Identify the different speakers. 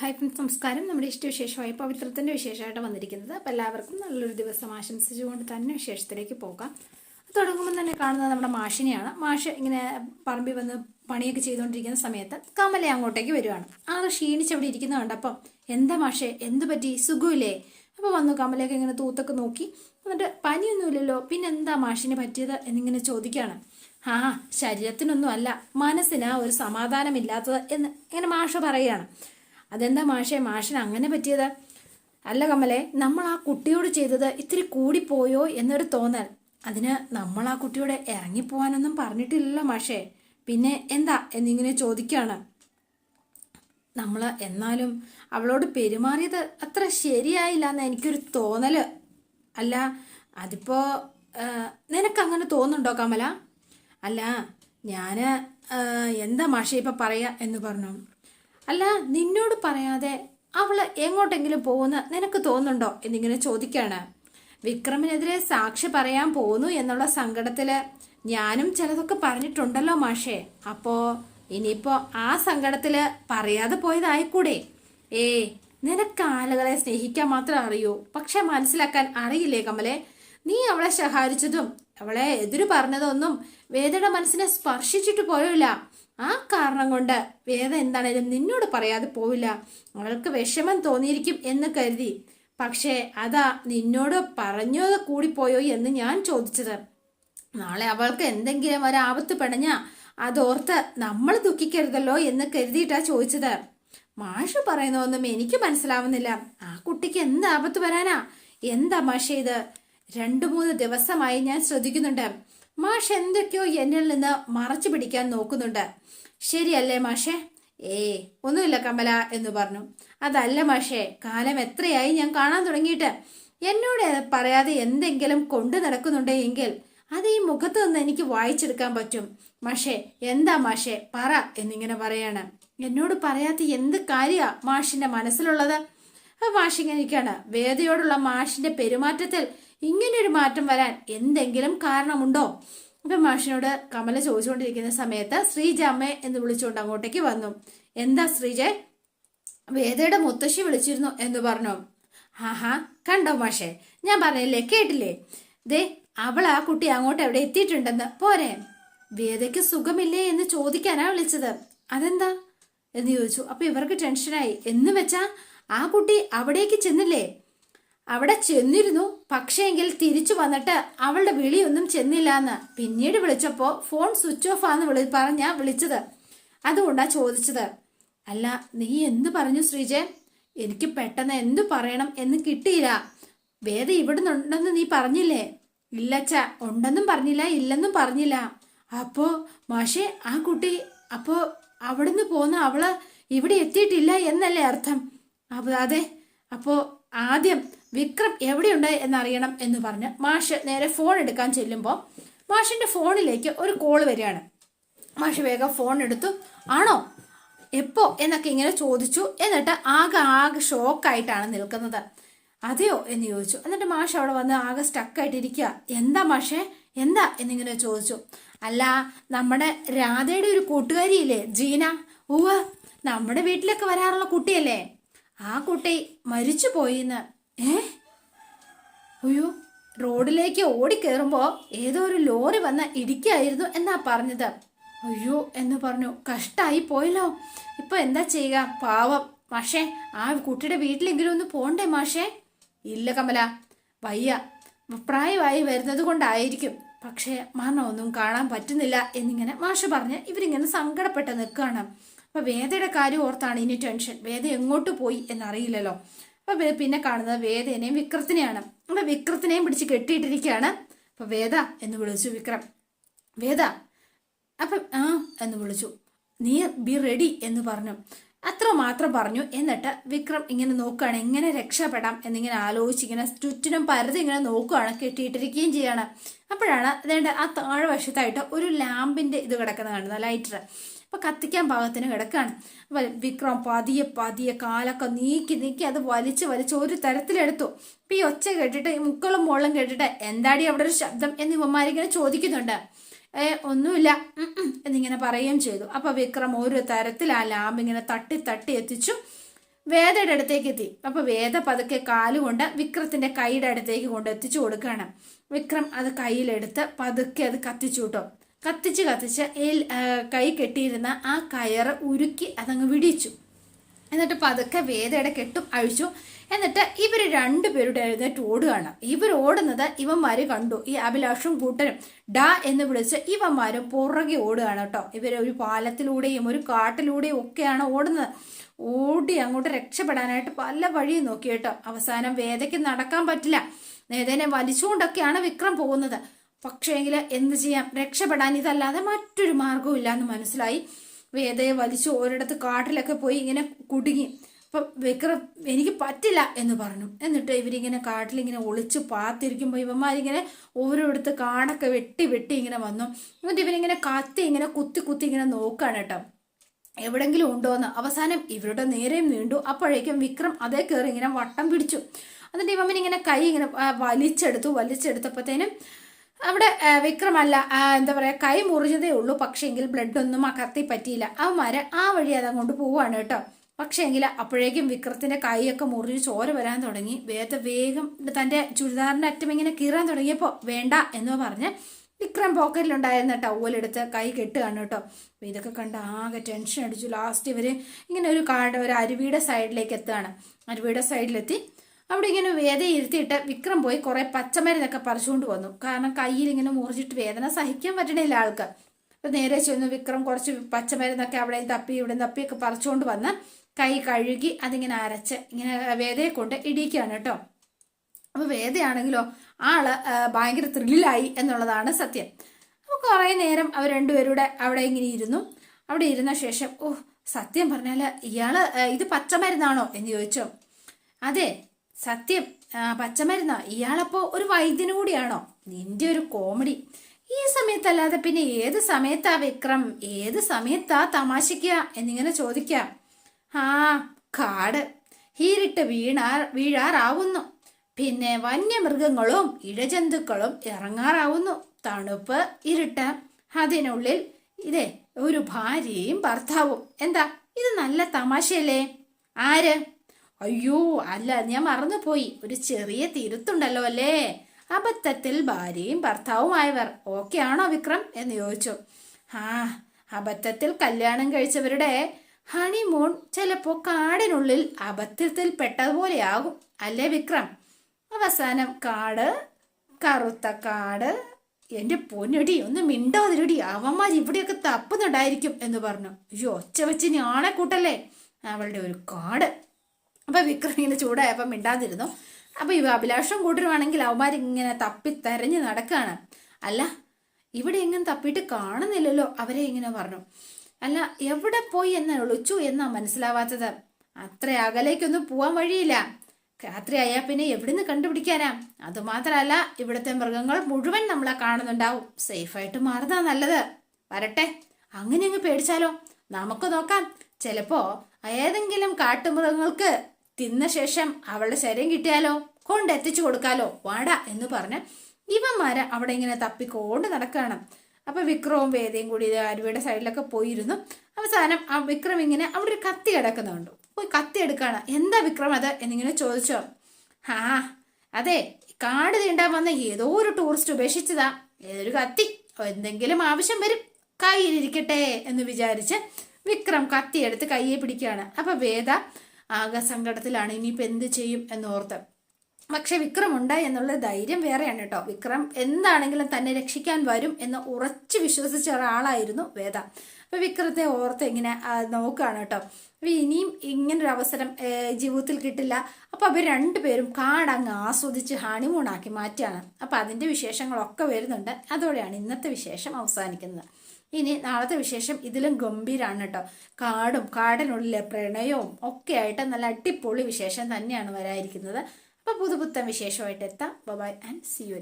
Speaker 1: Hi friends നമസ്കാരം. നമ്മുടെ ഇഷ്ടവിശേഷമായി പവിത്രത്തിന്റെ വിശേഷമായിട്ട് വന്നിരിക്കുന്നത് അപ്പോൾ എല്ലാവർക്കും നല്ലൊരു ദിവസം ആശംസിച്ചുകൊണ്ട് തന്നെ വിശേഷത്തിലേക്ക് പോകാം. തുടങ്ങുമ്പോൾ തന്നെ കാണുന്നത് നമ്മുടെ മാഷിനെയാണ്. മാഷ് ഇങ്ങനെ പറമ്പിൽ വന്ന് പണിയൊക്കെ ചെയ്തുകൊണ്ടിരിക്കുന്ന സമയത്ത് കമല അങ്ങോട്ടേക്ക് വരുവാണ്. ആ ക്ഷീണിച്ച് അവിടെ ഇരിക്കുന്ന കണ്ടപ്പം എന്താ മാഷേ എന്ത് പറ്റി? സുഖമില്ലേ? അപ്പോൾ വന്നു കമലയൊക്കെ ഇങ്ങനെ തൂത്തൊക്കെ നോക്കി. എന്നിട്ട് പനിയൊന്നുമില്ലല്ലോ. പിന്നെ എന്താ മാഷിന് പറ്റിയത്? എന്നിങ്ങനെ ചോദിക്കുകയാണ്. ആ ശരീരത്തിനൊന്നും അല്ല മനസ്സിന് ഒരു സമാധാനമില്ലാത്തത് എന്ന് ഇങ്ങനെ മാഷ പറയുകയാണ്. അതെന്താ മാഷേ? മാഷിന് അങ്ങനെ പറ്റിയത്? അല്ല കമലെ നമ്മൾ ആ കുട്ടിയോട് ചെയ്തത് ഇത്തിരി കൂടിപ്പോയോ എന്നൊരു തോന്നൽ. അതിന് നമ്മൾ ആ കുട്ടിയോട് ഇറങ്ങിപ്പോവാനൊന്നും പറഞ്ഞിട്ടില്ലല്ലോ മാഷേ. പിന്നെ എന്താ എന്നിങ്ങനെ ചോദിക്കുകയാണ് നമ്മൾ എന്നാലും അവളോട് പെരുമാറിയത് അത്ര ശരിയായില്ല എന്ന് എനിക്കൊരു തോന്നൽ. അല്ല അതിപ്പോ നിനക്കങ്ങനെ തോന്നുന്നുണ്ടോ കമല? അല്ല ഞാൻ എന്താ മാഷേ ഇപ്പം പറയാ എന്ന് പറഞ്ഞു. അല്ല നിന്നോട് പറയാതെ അവൾ എങ്ങോട്ടെങ്കിലും പോകുന്ന നിനക്ക് തോന്നുന്നുണ്ടോ? എന്നിങ്ങനെ ചോദിക്കാണ്. വിക്രമിനെതിരെ സാക്ഷി പറയാൻ പോന്നു എന്നുള്ള സങ്കടത്തിൽ ഞാനും ചിലതൊക്കെ പറഞ്ഞിട്ടുണ്ടല്ലോ മാഷേ. അപ്പോ ഇനിയിപ്പോ ആ സങ്കടത്തിൽ പറയാതെ പോയതായിക്കൂടെ? ഏ നിനക്ക് ആളുകളെ സ്നേഹിക്കാൻ മാത്രം അറിയൂ. പക്ഷെ മനസ്സിലാക്കാൻ അറിയില്ലേ കമലെ? നീ അവളെ ശഹാരിച്ചതും അവളെ എതിര് പറഞ്ഞതൊന്നും വേദയുടെ മനസ്സിനെ സ്പർശിച്ചിട്ട് പോയില്ല. ആ കാരണം കൊണ്ട് വേദ എന്താണേലും നിന്നോട് പറയാതെ പോവില്ല. അവൾക്ക് വിഷമം തോന്നിയിരിക്കും എന്ന് കരുതി. പക്ഷേ അതാ നിന്നോട് പറഞ്ഞത് കൂടിപ്പോയോ എന്ന് ഞാൻ ചോദിച്ചത്. നാളെ അവൾക്ക് എന്തെങ്കിലും ഒരാപത്ത് പെടഞ്ഞ അതോർത്ത് നമ്മൾ ദുഃഖിക്കരുതല്ലോ എന്ന് കരുതിയിട്ടാ ചോദിച്ചത്. മാഷ് പറയുന്നതൊന്നും എനിക്ക് മനസ്സിലാവുന്നില്ല. ആ കുട്ടിക്ക് എന്ത് ആപത്ത് വരാനാ? എന്താ മാഷ ഇത്? രണ്ടു മൂന്ന് ദിവസമായി ഞാൻ ശ്രദ്ധിക്കുന്നുണ്ട്. മാഷ് എന്തൊക്കെയോ എന്നിൽ നിന്ന് മറച്ചു പിടിക്കാൻ നോക്കുന്നുണ്ട്. ശരിയല്ലേ മാഷേ? ഏ ഒന്നുമില്ല കമല എന്ന് പറഞ്ഞു. അതല്ല മാഷേ കാലം എത്രയായി ഞാൻ കാണാൻ തുടങ്ങിയിട്ട്. എന്നോട് പറയാതെ എന്തെങ്കിലും കൊണ്ടു നടക്കുന്നുണ്ടെങ്കിൽ അത് ഈ മുഖത്ത് നിന്ന് എനിക്ക് വായിച്ചെടുക്കാൻ പറ്റും. മാഷേ എന്താ മാഷേ? പറ എന്നിങ്ങനെ പറയാണ്. എന്നോട് പറയാത്ത എന്ത് കാര്യാ മാഷിന്റെ മനസ്സിലുള്ളത്? ഇരിക്കാണ് വേദയോടുള്ള മാഷിന്റെ പെരുമാറ്റത്തിൽ ഇങ്ങനൊരു മാറ്റം വരാൻ എന്തെങ്കിലും കാരണമുണ്ടോ? അപ്പം മാഷിനോട് കമല ചോദിച്ചുകൊണ്ടിരിക്കുന്ന സമയത്ത് ശ്രീജ അമ്മേ എന്ന് വിളിച്ചുകൊണ്ട് അങ്ങോട്ടേക്ക് വന്നു. എന്താ ശ്രീജ? വേദയുടെ മുത്തശ്ശി വിളിച്ചിരുന്നു എന്ന് പറഞ്ഞു. ആഹാ കണ്ടോ മാഷേ? ഞാൻ പറഞ്ഞില്ലേ കേട്ടില്ലേ? ദേ അവൾ ആ കുട്ടി അങ്ങോട്ട് എവിടെ എത്തിയിട്ടുണ്ടെന്ന്. പോരെ. വേദയ്ക്ക് സുഖമില്ലേ എന്ന് ചോദിക്കാനാ വിളിച്ചത്. അതെന്താ? എന്ന് ചോദിച്ചു. അപ്പൊ ഇവർക്ക് ടെൻഷനായി. എന്ന് വെച്ചാ ആ കുട്ടി അവിടേക്ക് ചെന്നില്ലേ? അവിടെ ചെന്നിരുന്നു. പക്ഷേങ്കിൽ തിരിച്ചു വന്നിട്ട് അവളുടെ വിളിയൊന്നും ചെന്നില്ല എന്ന് പിന്നീട് വിളിച്ചപ്പോ ഫോൺ സ്വിച്ച് ഓഫ് ആന്ന് വിളി പറഞ്ഞാ വിളിച്ചത്. അതുകൊണ്ടാ ചോദിച്ചത്. അല്ല നീ എന്ത് പറഞ്ഞു ശ്രീജൻ എനിക്ക് പെട്ടെന്ന് എന്തു പറയണം എന്ന് കിട്ടിയില്ല. വേദ ഇവിടുന്നുണ്ടെന്ന് നീ പറഞ്ഞില്ലേ? ഇല്ലച്ച ഉണ്ടെന്നും പറഞ്ഞില്ല ഇല്ലെന്നും പറഞ്ഞില്ല. അപ്പോ മാഷെ ആ കുട്ടി അപ്പോ അവിടുന്ന് പോന്ന അവൾ ഇവിടെ എത്തിയിട്ടില്ല എന്നല്ലേ അർത്ഥം? അതെ അപ്പോ ആദ്യം വിക്രം എവിടെയുണ്ട് എന്നറിയണം എന്ന് പറഞ്ഞ് മാഷ് നേരെ ഫോൺ എടുക്കാൻ ചെല്ലുമ്പോൾ മാഷിന്റെ ഫോണിലേക്ക് ഒരു കോൾ വരികയാണ്. മാഷ് വേഗം ഫോൺ എടുത്തു. ആണോ? എപ്പോ? എന്നൊക്കെ ഇങ്ങനെ ചോദിച്ചു. എന്നിട്ട് ആകെ ആകെ ഷോക്കായിട്ടാണ് നിൽക്കുന്നത്. അതെയോ എന്ന് ചോദിച്ചു. എന്നിട്ട് മാഷ് അവിടെ വന്ന് ആകെ സ്റ്റക്കായിട്ടിരിക്കുക എന്താ മാഷേ? എന്താ? എന്നിങ്ങനെ ചോദിച്ചു. അല്ല നമ്മുടെ രാധയുടെ ഒരു കൂട്ടുകാരിയില്ലേ ജീന? ഉവ്വ നമ്മുടെ വീട്ടിലൊക്കെ വരാറുള്ള കുട്ടിയല്ലേ? ആ കുട്ടി മരിച്ചു പോയിന്ന് ഏ? അയ്യോ റോഡിലേക്ക് ഓടിക്കേറുമ്പോ ഏതോ ഒരു ലോറി വന്ന ഇടിക്കായിരുന്നു എന്നാ പറഞ്ഞത്. അയ്യോ എന്ന് പറഞ്ഞു. കഷ്ടായി പോയല്ലോ. ഇപ്പൊ എന്താ ചെയ്യുക? പാവം. മാഷേ ആ കുട്ടിയുടെ വീട്ടിലെങ്കിലും ഒന്ന് പോണ്ടേ മാഷേ? ഇല്ല കമല. വയ്യ. പ്രായമായി വരുന്നത് കൊണ്ടായിരിക്കും. പക്ഷേ മരണമൊന്നും കാണാൻ പറ്റുന്നില്ല എന്നിങ്ങനെ മാഷ് പറഞ്ഞ് ഇവരിങ്ങനെ സങ്കടപ്പെട്ട് നിൽക്കുകയാണ്. അപ്പൊ വേദയുടെ കാര്യം ഓർത്താണ് ഇനി ടെൻഷൻ. വേദ എങ്ങോട്ട് പോയി എന്നറിയില്ലല്ലോ. അപ്പൊ പിന്നെ കാണുന്നത് വേദേനെയും വിക്രത്തിനെയാണ്. അപ്പൊ വിക്രത്തിനെയും പിടിച്ച് കെട്ടിയിട്ടിരിക്കുകയാണ്. അപ്പൊ വേദ എന്ന് വിളിച്ചു വിക്രം. വേദ അപ്പം ആ എന്ന് വിളിച്ചു. നീ ബി റെഡി എന്ന് പറഞ്ഞു. അത്ര മാത്രം പറഞ്ഞു. എന്നിട്ട് വിക്രം ഇങ്ങനെ നോക്കുകയാണ്. എങ്ങനെ രക്ഷപ്പെടാം എന്നിങ്ങനെ ആലോചിച്ച് ഇങ്ങനെ ചുറ്റിനും പരതി ഇങ്ങനെ നോക്കുകയാണ്. കെട്ടിയിട്ടിരിക്കുകയും ചെയ്യാണ്. അപ്പോഴാണ് അതേണ്ട ആ താഴെ വശത്തായിട്ട് ഒരു ലാമ്പിന്റെ ഇത് കിടക്കുന്ന കാണുന്നത് ലൈറ്റർ അപ്പൊ കത്തിക്കാൻ പാകത്തിന് കിടക്കാണ്. വിക്രം പതിയെ പതിയെ കാലൊക്കെ നീക്കി നീക്കി അത് വലിച്ച് വലിച്ച് ഒരു തരത്തിലെടുത്തു. ഇപ്പൊ ഈ ഒച്ച കേട്ടിട്ട് ഈ മുക്കളും മോളും കേട്ടിട്ട് എന്താടി അവിടെ ഒരു ശബ്ദം എന്ന് ഇവന്മാരിങ്ങനെ ചോദിക്കുന്നുണ്ട്. ഏ ഒന്നുമില്ല. എന്നിങ്ങനെ പറയുകയും ചെയ്തു. അപ്പൊ വിക്രം ഒരു തരത്തിൽ ആ ലാമ്പ് ഇങ്ങനെ തട്ടി തട്ടി എത്തിച്ചു. വേദയുടെ അടുത്തേക്ക് എത്തി. അപ്പൊ വേദ പതുക്കെ കാലുകൊണ്ട് വിക്രത്തിന്റെ കൈയുടെ അടുത്തേക്ക് കൊണ്ട് എത്തിച്ചു കൊടുക്കുകയാണ്. വിക്രം അത് കയ്യിലെടുത്ത് പതുക്കെ അത് കത്തിച്ചു കേട്ടോ. കത്തിച്ച് കത്തിച്ച് കൈ കെട്ടിയിരുന്ന ആ കയറ് ഉരുക്കി അതങ്ങ് വിടിച്ചു. എന്നിട്ട് പതുക്കെ വേദയുടെ കെട്ടും അഴിച്ചു. എന്നിട്ട് ഇവർ രണ്ടുപേരുടെ എഴുന്നേറ്റ് ഓടുകയാണ്. ഇവർ ഓടുന്നത് ഇവന്മാര് കണ്ടു. ഈ അഭിലാഷും കൂട്ടനും ഡാ എന്ന് വിളിച്ച് ഇവന്മാരും പുറകെ ഓടുകയാണ് കേട്ടോ. ഇവർ ഒരു പാലത്തിലൂടെയും ഒരു കാട്ടിലൂടെയും ഒക്കെയാണ് ഓടുന്നത്. ഓടി അങ്ങോട്ട് രക്ഷപ്പെടാനായിട്ട് പല വഴിയും നോക്കി കേട്ടോ. അവസാനം വേദയ്ക്ക് നടക്കാൻ പറ്റില്ല. നേതനെ വലിച്ചുകൊണ്ടൊക്കെയാണ് വിക്രം പോകുന്നത്. പക്ഷേങ്കിൽ എന്ത് ചെയ്യാം? രക്ഷപ്പെടാൻ ഇതല്ലാതെ മറ്റൊരു മാർഗവും ഇല്ല എന്ന് മനസ്സിലായി. വേദയെ വലിച്ചു ഒരിടത്ത് കാട്ടിലൊക്കെ പോയി ഇങ്ങനെ കുടുങ്ങി. അപ്പൊ വിക്രം എനിക്ക് പറ്റില്ല എന്ന് പറഞ്ഞു. എന്നിട്ട് ഇവരിങ്ങനെ കാട്ടിലിങ്ങനെ ഒളിച്ച് പാത്തിരിക്കുമ്പോൾ ഇവന്മാരിങ്ങനെ ഓരോരുത്ത് കാടൊക്കെ വെട്ടി വെട്ടി ഇങ്ങനെ വന്നു. എന്നിട്ട് ഇവരിങ്ങനെ കത്തി ഇങ്ങനെ കുത്തി കുത്തി ഇങ്ങനെ നോക്കാണ് കേട്ടോ. എവിടെങ്കിലും ഉണ്ടോന്ന് അവസാനം ഇവരുടെ നേരെയും നീണ്ടു. അപ്പോഴേക്കും വിക്രം അതേ കയറി ഇങ്ങനെ വട്ടം പിടിച്ചു. എന്നിട്ട് ഇവമ്മൻ ഇങ്ങനെ കൈ ഇങ്ങനെ വലിച്ചെടുത്തു. വലിച്ചെടുത്തപ്പോഴത്തേനും അവിടെ വിക്രമല്ല എന്താ പറയുക കൈ മുറിഞ്ഞതേ ഉള്ളൂ. പക്ഷേങ്കിൽ ബ്ലഡ് ഒന്നും ആ കത്തി പറ്റിയില്ല. അവന്മാര് ആ വഴി അതങ്ങോട്ട് പോവാണ് കേട്ടോ. പക്ഷേങ്കിൽ അപ്പോഴേക്കും വിക്രത്തിന്റെ കൈയൊക്കെ മുറിഞ്ഞ് ചോര വരാൻ തുടങ്ങി. വേദ വേഗം തന്റെ ചുരിദാറിന്റെ അറ്റം ഇങ്ങനെ കീറാൻ തുടങ്ങിയപ്പോൾ വേണ്ട എന്ന് പറഞ്ഞ് വിക്രം പോക്കറ്റിലുണ്ടായിരുന്ന ടവലെടുത്ത് കൈ കെട്ടുകയാണ് കേട്ടോ. അപ്പോൾ ഇതൊക്കെ കണ്ട് ആകെ ടെൻഷൻ അടിച്ചു. ലാസ്റ്റ് ഇവർ ഇങ്ങനെ ഒരു കാട് ഒരു അരുവിയുടെ സൈഡിലേക്ക് എത്തുകയാണ്. അരുവിയുടെ സൈഡിലെത്തി. അവിടെ ഇങ്ങനെ വേദ ഇരുത്തിയിട്ട് വിക്രം പോയി കുറെ പച്ചമരുന്നൊക്കെ പറിച്ചുകൊണ്ട് വന്നു. കാരണം കയ്യിൽ ഇങ്ങനെ മുറിച്ചിട്ട് വേദന സഹിക്കാൻ പറ്റണില്ല ആൾക്ക്. അപ്പൊ നേരെ ചെന്നു വിക്രം കുറച്ച് പച്ചമരുന്നൊക്കെ അവിടെ തപ്പി ഇവിടെ തപ്പിയൊക്കെ പറിച്ചുകൊണ്ട് വന്ന് കൈ കഴുകി അതിങ്ങനെ അരച്ച് ഇങ്ങനെ വേദയെ കൊണ്ട് ഇടിക്കുകയാണ് കേട്ടോ. അപ്പൊ വേദയാണെങ്കിലോ ആൾ ഭയങ്കര ത്രില്ലായി എന്നുള്ളതാണ് സത്യം. അപ്പോൾ കുറേ നേരം അവർ രണ്ടുപേരുടെ അവിടെ ഇങ്ങനെ ഇരുന്നു. അവിടെ ഇരുന്ന ശേഷം ഓ സത്യം പറഞ്ഞാൽ ഇയാൾ ഇത് പച്ചമരുന്നാണോ എന്ന് ചോദിച്ചോ. അതെ സത്യം പച്ചമരുന്ന. ഇയാളപ്പോ ഒരു വൈദ്യനു കൂടിയാണോ? നിന്റെ ഒരു കോമഡി. ഈ സമയത്തല്ലാതെ പിന്നെ ഏത് സമയത്താ വിക്രം? ഏത് സമയത്താ തമാശിക്ക എന്നിങ്ങനെ ചോദിക്കാം. ആ കാട്. ഹീരിട്ട് വീണാ വീഴാറാവുന്നു. പിന്നെ വന്യമൃഗങ്ങളും ഇഴജന്തുക്കളും ഇറങ്ങാറാവുന്നു. തണുപ്പ് ഇരുട്ട്. അതിനുള്ളിൽ ഇതേ ഒരു ഭാര്യയും ഭർത്താവും. എന്താ? ഇത് നല്ല തമാശയല്ലേ? ആര്? അയ്യോ അല്ല ഞാൻ മറന്നുപോയി. ഒരു ചെറിയ തിരുത്തുണ്ടല്ലോ അല്ലേ? അബദ്ധത്തിൽ ഭാര്യയും ഭർത്താവുമായവർ. ഓക്കെ ആണോ വിക്രം? എന്ന് ചോദിച്ചു. ആ അബദ്ധത്തിൽ കല്യാണം കഴിച്ചവരുടെ ഹണിമൂൺ ചിലപ്പോ കാടിനുള്ളിൽ അബദ്ധത്തിൽ പെട്ടതുപോലെയാകും. അല്ലേ വിക്രം? അവസാനം കാട് കറുത്ത കാട് എന്റെ പൊന്നുടി ഒന്ന് മിണ്ടാതിരുടി. അവന്മാർ ഇവിടെയൊക്കെ തപ്പുന്നുണ്ടായിരിക്കും എന്ന് പറഞ്ഞു. അയ്യോ ഒച്ച വെച്ച് ഞാളെ കൂട്ടല്ലേ അവളുടെ ഒരു കാട്. അപ്പൊ വിക്രം ഇങ്ങനെ ചൂടായപ്പോൾ മിണ്ടാതിരുന്നു. അപ്പൊ ഇവ അഭിലാഷം കൂട്ടരുവാണെങ്കിൽ അവന്മാരിങ്ങനെ തപ്പി തെരഞ്ഞു നടക്കാണ്. അല്ല ഇവിടെ എങ്ങനെ തപ്പിയിട്ട് കാണുന്നില്ലല്ലോ അവരെ ഇങ്ങനെ പറഞ്ഞു. അല്ല എവിടെ പോയി എന്ന് ഒളിച്ചു എന്നാ മനസ്സിലാവാത്തത്? അത്ര അകലേക്കൊന്നും പോവാൻ വഴിയില്ല. രാത്രിയായാൽ പിന്നെ എവിടുന്ന് കണ്ടുപിടിക്കാനാ? അതുമാത്രമല്ല ഇവിടുത്തെ മൃഗങ്ങൾ മുഴുവൻ നമ്മളെ കാണുന്നുണ്ടാവും. സേഫായിട്ട് മാറുന്നതാ നല്ലത്. വരട്ടെ അങ്ങനെ അങ്ങ് പേടിച്ചാലോ? നമുക്ക് നോക്കാം. ചിലപ്പോ ഏതെങ്കിലും കാട്ടുമൃഗങ്ങൾക്ക് തിന്ന ശേഷം അവളുടെ ശരീരം കിട്ടിയാലോ? കൊണ്ടെത്തിച്ചു കൊടുക്കാലോ? വാടാ എന്ന് പറഞ്ഞ് ഇവന്മാരെ അവിടെ ഇങ്ങനെ തപ്പിക്കൊണ്ട് നടക്കുകയാണ് അപ്പൊ വിക്രവും വേദയും കൂടി അരുവിയുടെ സൈഡിലൊക്കെ പോയിരുന്നു. അവസാനം ആ വിക്രം ഇങ്ങനെ അവിടെ ഒരു കത്തി കിടക്കുന്നുണ്ട്. പോയി കത്തി എടുക്കാണ്. എന്താ വിക്രം അത്? എന്നിങ്ങനെ ചോദിച്ചോ. ആ അതെ കാട് തീണ്ടാൻ വന്ന ഏതോ ഒരു ടൂറിസ്റ്റ് ഉപേക്ഷിച്ചതാ. ഏതൊരു കത്തി? എന്തെങ്കിലും ആവശ്യം വരും. കയ്യിലിരിക്കട്ടെ എന്ന് വിചാരിച്ച് വിക്രം കത്തി എടുത്ത് കയ്യെ പിടിക്കുകയാണ്. അപ്പൊ വേദ ആകെ സങ്കടത്തിലാണ് ഇനിയിപ്പോൾ എന്ത് ചെയ്യും എന്നോർത്ത്. പക്ഷെ വിക്രം ഉണ്ട് എന്നുള്ള ധൈര്യം വേറെയാണ് കേട്ടോ. വിക്രം എന്താണെങ്കിലും തന്നെ രക്ഷിക്കാൻ വരും എന്ന് ഉറച്ച് വിശ്വസിച്ച ഒരാളായിരുന്നു വേദ. അപ്പൊ വിക്രത്തെ ഓർത്ത് ഇങ്ങനെ നോക്കുകയാണ് കേട്ടോ. അപ്പൊ ഇനിയും ഇങ്ങനൊരു അവസരം ജീവിതത്തിൽ കിട്ടില്ല. അപ്പൊ അവർ രണ്ടുപേരും കാടങ്ങ് ആസ്വദിച്ച് ഹണിമൂണാക്കി മാറ്റുകയാണ് അപ്പൊ അതിന്റെ വിശേഷങ്ങളൊക്കെ വരുന്നുണ്ട്. അതോടെയാണ് ഇന്നത്തെ വിശേഷം അവസാനിക്കുന്നത്. ഇനി നാളത്തെ വിശേഷം ഇതിലും ഗംഭീരാണ് കേട്ടോ. കാടും കാടിനുള്ളിലെ പ്രണയവും ഒക്കെ ആയിട്ട് നല്ല അടിപൊളി വിശേഷം തന്നെയാണ് വരാതിരിക്കുന്നത് അപ്പോൾ പുതുപുത്തൻ വിശേഷമായിട്ട് എത്താം. Bye and see U